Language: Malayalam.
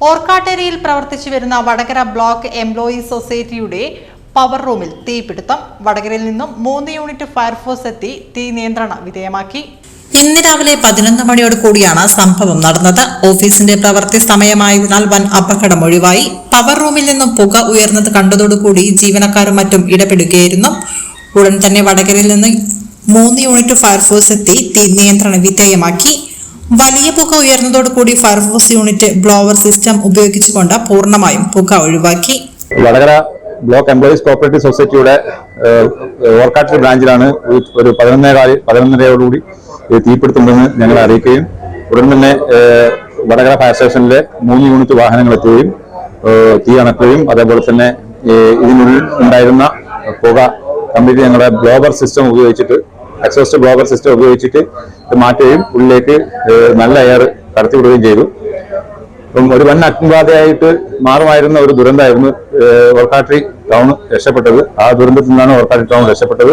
ഓർക്കാട്ടേരിയിൽ പ്രവർത്തിച്ചു വരുന്ന Vadakara block employee society power റൂമിൽ തീപിടുത്തം. വടകരയിൽ നിന്നും മൂന്ന് യൂണിറ്റ് ഫയർഫോഴ്സ് എത്തി. തീ നിയന്ത്രണ വിധേയമാക്കി. ഇന്ന് രാവിലെ പതിനൊന്ന് മണിയോട് കൂടിയാണ് സംഭവം നടന്നത്. ഓഫീസിന്റെ പ്രവൃത്തി സമയമായതിനാൽ വൻ അപകടം ഒഴിവായി. പവർ റൂമിൽ നിന്നും പുക ഉയർന്നത് കണ്ടതോടുകൂടി ജീവനക്കാരും മറ്റും ഇടപെടുകയായിരുന്നു. ഉടൻ തന്നെ വടകരയിൽ നിന്ന് മൂന്ന് യൂണിറ്റ് ഫയർഫോഴ്സ് എത്തി. തീ നിയന്ത്രണ വിധേയമാക്കി. വലിയ പുക ഉയർന്നതോടുകൂടി fire force unit blower system ഉപയോഗിച്ചുകൊണ്ട് പൂർണമായും പുക ഒഴിവാക്കി. വടകര ബ്ലോക്ക് എംപ്ലോയീസ് കോപ്പറേറ്റീവ് സൊസൈറ്റിയുടെ ഓർക്കാട്ടിൽ ബ്രാഞ്ചിലാണ് ഒരു- ഒരു പതിനൊന്നേ കാൽ പതിനൊന്നരയോടുകൂടി തീപിടുത്തുണ്ടെന്ന് ഞങ്ങൾ അറിയിക്കുകയും ഉടൻ തന്നെ വടകര ഫയർ സ്റ്റേഷനിലെ മൂന്ന് യൂണിറ്റ് വാഹനങ്ങൾ എത്തുകയും തീ അണക്കുകയും അതേപോലെ തന്നെ ഇതിനുള്ളിൽ ഉണ്ടായിരുന്ന പുക കംപ്ലീറ്റ് ഞങ്ങളുടെ ബ്ലോവർ സിസ്റ്റം ഉപയോഗിച്ചിട്ട് എക്സോസ്റ്റ് ബ്ലോവർ സിസ്റ്റം ഉപയോഗിച്ചിട്ട് മാറ്റുകയും ഉള്ളിലേക്ക് നല്ല എയർ കടത്തിവിടുകയും ചെയ്തു. അപ്പം ഒരു വൻ അഗ്നിബാധയായിട്ട് മാറുമായിരുന്ന ഒരു ദുരന്തമായിരുന്നു ഓർക്കാട്രി ടൗൺ രക്ഷപ്പെട്ടത്. ആ ദുരന്തത്തിൽ നിന്നാണ് ഓർക്കാട്രി ടൗൺ രക്ഷപ്പെട്ടത്.